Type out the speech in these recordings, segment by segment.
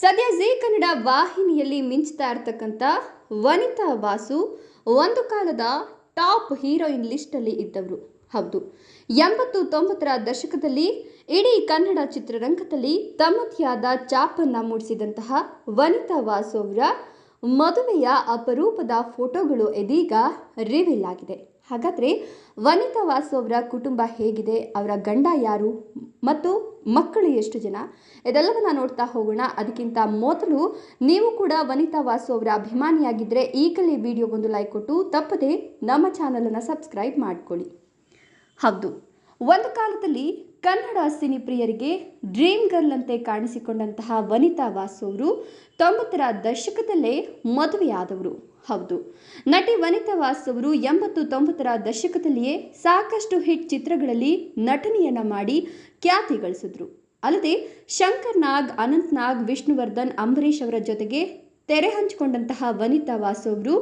ಸದ್ಯ ಜಿ ಕನ್ನಡ ವಾಹಿನಿಯಲ್ಲಿ ಮಿಂಚ್ತಾ ಇರ್ತಕ್ಕಂಥ ವನಿತಾ ವಾಸು ಒಂದು ಕಾಲದ ಟಾಪ್ ಹೀರೋಯಿನ್ ಲಿಸ್ಟಲ್ಲಿ ಇದ್ದವರು. ಹೌದು ಎಂಬತ್ತು ತೊಂಬತ್ತರ ದಶಕದಲ್ಲಿ ಇಡೀ ಕನ್ನಡ ಚಿತ್ರರಂಗದಲ್ಲಿ ತಮ್ಮದೇ ಆದ ಚಾಪನ್ನು ಮೂಡಿಸಿದಂತಹ ವನಿತಾ ವಾಸು ಅವರ ಮದುವೆಯ ಅಪರೂಪದ ಫೋಟೋಗಳು ಇದೀಗ ರಿವೀಲ್ ಆಗಿದೆ. ಹಾಗಾದರೆ ವನಿತಾ ವಾಸು ಅವರ ಕುಟುಂಬ ಹೇಗಿದೆ? ಅವರ ಗಂಡ ಯಾರು? ಮತ್ತು ಮಕ್ಕಳು ಎಷ್ಟು ಜನ? ಇದೆಲ್ಲವನ್ನ ನೋಡ್ತಾ ಹೋಗೋಣ. ಅದಕ್ಕಿಂತ ಮೊದಲು ನೀವು ಕೂಡ ವನಿತಾ ವಾಸು ಅವರ ಅಭಿಮಾನಿಯಾಗಿದ್ದರೆ ಈಗಲೇ ವಿಡಿಯೋಗೊಂದು ಲೈಕ್ ಕೊಟ್ಟು ತಪ್ಪದೆ ನಮ್ಮ ಚಾನಲನ್ನು ಸಬ್ಸ್ಕ್ರೈಬ್ ಮಾಡಿಕೊಳ್ಳಿ. ಹೌದು. ಒಂದು ಕಾಲದಲ್ಲಿ ಕನ್ನಡ ಸಿನಿ ಪ್ರಿಯರಿಗೆ ಡ್ರೀಮ್ ಗರ್ಲ್ ಅಂತೆ ಕಾಣಿಸಿಕೊಂಡಂತಹ ವನಿತಾ ವಾಸು ಅವರು ತೊಂಬತ್ತರ ದಶಕದಲ್ಲೇ ಮದುವೆಯಾದವರು. ಹೌದು, ನಟಿ ವನಿತಾ ವಾಸ್ ಅವರು ಎಂಬತ್ತು ತೊಂಬತ್ತರ ದಶಕದಲ್ಲಿಯೇ ಸಾಕಷ್ಟು ಹಿಟ್ ಚಿತ್ರಗಳಲ್ಲಿ ನಟನೆಯನ್ನ ಮಾಡಿ ಖ್ಯಾತಿ ಗಳಿಸಿದ್ರು. ಅಲ್ಲದೆ ಶಂಕರ್ ನಾಗ್, ಅನಂತ್ ನಾಗ್, ವಿಷ್ಣುವರ್ಧನ್, ಅಂಬರೀಷ್ ಅವರ ಜೊತೆಗೆ ತೆರೆ ಹಂಚಿಕೊಂಡಂತಹ ವನಿತಾ ವಾಸು ಅವರು,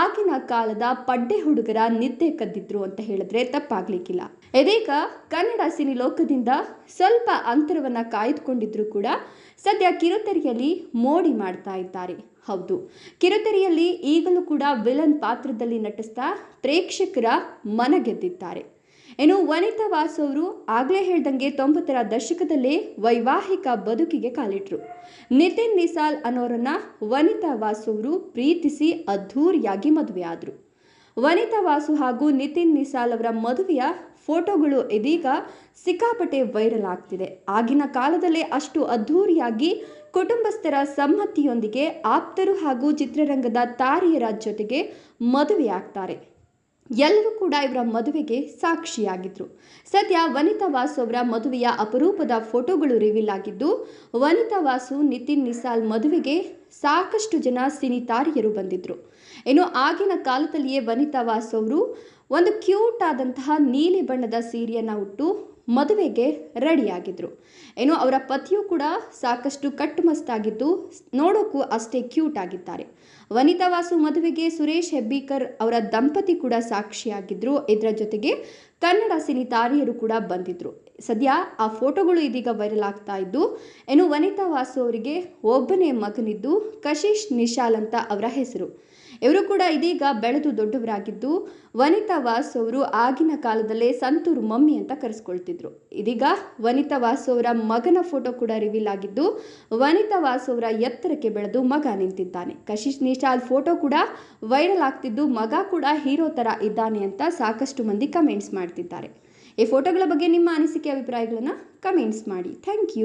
ಆಗಿನ ಕಾಲದ ಪಡ್ಡೆ ಹುಡುಗರ ನಿದ್ದೆ ಕದ್ದಿದ್ರು ಅಂತ ಹೇಳಿದ್ರೆ ತಪ್ಪಾಗ್ಲಿಕ್ಕಿಲ್ಲ. ಇದೀಗ ಕನ್ನಡ ಸಿನಿ ಲೋಕದಿಂದ ಸ್ವಲ್ಪ ಅಂತರವನ್ನ ಕಾಯ್ದುಕೊಂಡಿದ್ರು ಕೂಡ ಸದ್ಯ ಕಿರುತೆರೆಯಲ್ಲಿ ಮೋಡಿ ಮಾಡ್ತಾ ಇದ್ದಾರೆ. ಹೌದು, ಕಿರುತೆರೆಯಲ್ಲಿ ಈಗಲೂ ಕೂಡ ವಿಲನ್ ಪಾತ್ರದಲ್ಲಿ ನಟಿಸ್ತಾ ಪ್ರೇಕ್ಷಕರ ಮನಗೆದ್ದಿದ್ದಾರೆ ಇನ್ನು ವನಿತಾ ವಾಸು ಅವರು ಆಗಲೇ ಹೇಳ್ದಂಗೆ ತೊಂಬತ್ತರ ದಶಕದಲ್ಲೇ ವೈವಾಹಿಕ ಬದುಕಿಗೆ ಕಾಲಿಟ್ರು. ನಿತಿನ್ ನಿಸಾಲ್ ಅನ್ನೋರನ್ನ ವನಿತಾ ವಾಸು ಅವರು ಪ್ರೀತಿಸಿ ಅದ್ಧೂರಿಯಾಗಿ ಮದುವೆಯಾದರು ವನಿತಾ ವಾಸು ಹಾಗೂ ನಿತಿನ್ ನಿಸಾಲ್ ಅವರ ಮದುವೆಯ ಫೋಟೋಗಳು ಇದೀಗ ಸಿಕ್ಕಾಪಟ್ಟೆ ವೈರಲ್ ಆಗ್ತಿದೆ. ಆಗಿನ ಕಾಲದಲ್ಲೇ ಅಷ್ಟು ಅದ್ಧೂರಿಯಾಗಿ ಕುಟುಂಬಸ್ಥರ ಸಮ್ಮತಿಯೊಂದಿಗೆ ಆಪ್ತರು ಹಾಗೂ ಚಿತ್ರರಂಗದ ತಾರೆಯರ ಜೊತೆಗೆ ಮದುವೆಯಾಗ್ತಾರೆ. ಎಲ್ಲರೂ ಕೂಡ ಇವರ ಮದುವೆಗೆ ಸಾಕ್ಷಿಯಾಗಿದ್ರು. ಸದ್ಯ ವನಿತಾ ವಾಸು ಅವರ ಮದುವೆಯ ಅಪರೂಪದ ಫೋಟೋಗಳು ರಿವೀಲ್ ಆಗಿದ್ದು, ವನಿತಾ ವಾಸು, ನಿತಿನ್ ನಿಸಾಲ್ ಮದುವೆಗೆ ಸಾಕಷ್ಟು ಜನ ಸಿನಿತಾರಿಯರು ಬಂದಿದ್ರು. ಇನ್ನು ಆಗಿನ ಕಾಲದಲ್ಲಿಯೇ ವನಿತಾ ವಾಸು ಅವರು ಒಂದು ಕ್ಯೂಟ್ ಆದಂತಹ ನೀಲಿ ಬಣ್ಣದ ಸೀರೆಯನ್ನು ಉಟ್ಟು ಮದುವೆಗೆ ರೆಡಿಯಾಗಿದ್ರು. ಏನು ಅವರ ಪತಿಯು ಕೂಡ ಸಾಕಷ್ಟು ಕಟ್ಟುಮಸ್ತಾಗಿದ್ದು ನೋಡೋಕ್ಕೂ ಅಷ್ಟೇ ಕ್ಯೂಟ್ ಆಗಿದ್ದಾರೆ. ವನಿತಾ ವಾಸು ಮದುವೆಗೆ ಸುರೇಶ್ ಹೆಬ್ಬೀಕರ್ ಅವರ ದಂಪತಿ ಕೂಡ ಸಾಕ್ಷಿಯಾಗಿದ್ದರು ಇದರ ಜೊತೆಗೆ ಕನ್ನಡ ಸಿನಿ ತಾರೆಯರು ಕೂಡ ಬಂದಿದ್ರು. ಸದ್ಯ ಆ ಫೋಟೋಗಳು ಇದೀಗ ವೈರಲ್ ಆಗ್ತಾ ಇದ್ದು ಏನು ವನಿತಾ ವಾಸು ಅವರಿಗೆ ಒಬ್ಬನೇ ಮಗನಿದ್ದು ಕಶಿಶ್ ನಿಶಾಲ್ ಅಂತ ಅವರ ಹೆಸರು. ಇವರು ಕೂಡ ಇದೀಗ ಬೆಳೆದು ದೊಡ್ಡವರಾಗಿದ್ದು, ವನಿತಾ ವಾಸ್ ಅವರು ಆಗಿನ ಕಾಲದಲ್ಲೇ ಸಂತೂರು ಮಮ್ಮಿ ಅಂತ ಕರೆಸ್ಕೊಳ್ತಿದ್ರು. ಇದೀಗ ವನಿತಾ ವಾಸ್ ಅವರ ಮಗನ ಫೋಟೋ ಕೂಡ ರಿವೀಲ್ ಆಗಿದ್ದು, ವನಿತಾ ವಾಸ್ ಅವರ ಎತ್ತರಕ್ಕೆ ಬೆಳೆದು ಮಗ ನಿಂತಿದ್ದಾನೆ. ಕಶಿಶ್ ನಿಶಾಲ್ ಫೋಟೋ ಕೂಡ ವೈರಲ್ ಆಗ್ತಿದ್ದು, ಮಗ ಕೂಡ ಹೀರೋ ಥರ ಇದ್ದಾನೆ ಅಂತ ಸಾಕಷ್ಟು ಮಂದಿ ಕಮೆಂಟ್ಸ್ ಮಾಡ್ತಿದ್ದಾರೆ. ಈ ಫೋಟೋಗಳ ಬಗ್ಗೆ ನಿಮ್ಮ ಅನಿಸಿಕೆ, ಅಭಿಪ್ರಾಯಗಳನ್ನು ಕಮೆಂಟ್ಸ್ ಮಾಡಿ. Thank you.